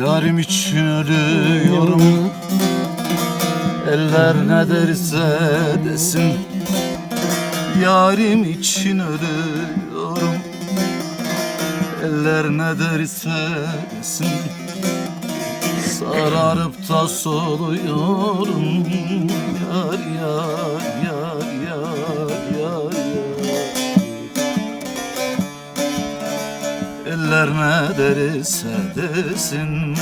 Yarim için ölüyorum. Eller ne derse desin. Yarim için ölüyorum. Eller ne derse desin. Sararıp da soluyorum. Yar yar yar yar Eller ne derse desin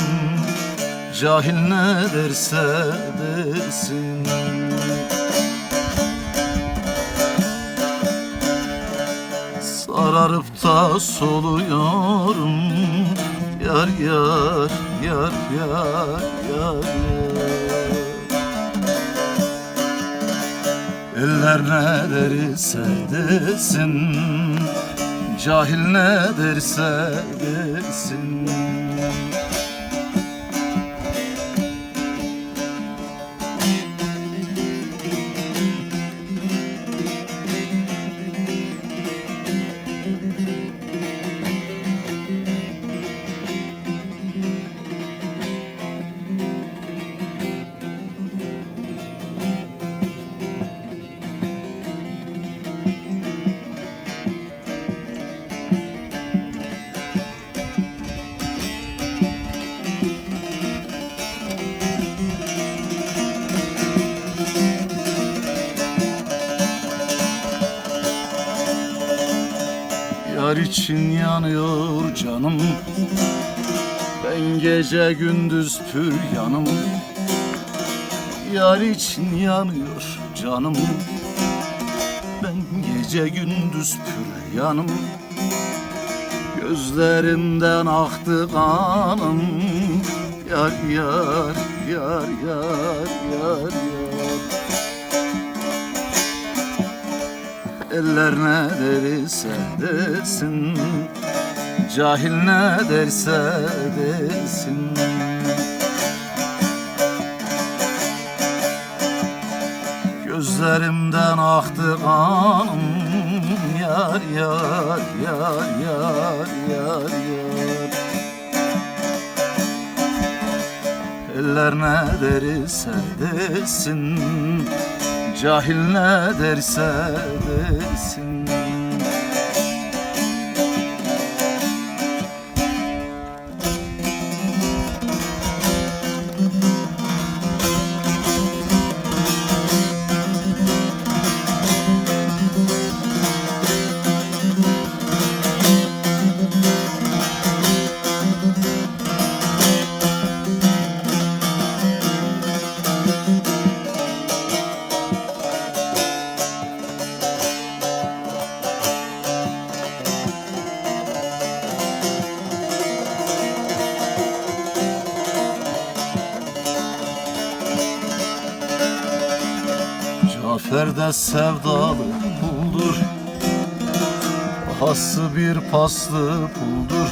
Cahil ne derse desin Sararıp da soluyorum Yar yar yar yar yar yar. Eller ne derse desin Cahil ne derse desin Yar için yanıyor canım. Ben gece gündüz pür yanım. Yar için yanıyor canım. Ben gece gündüz pür yanım. Gözlerimden aktı kanım. Yar yar yar yar yar yar Eller ne derse desin Cahil ne derse desin. Gözlerimden aktı kanım Yar yar yar yar yar yar. Eller ne derse desin Cahil ne derse desin Cafer de sevdalı puldur. Hası bir paslı puldur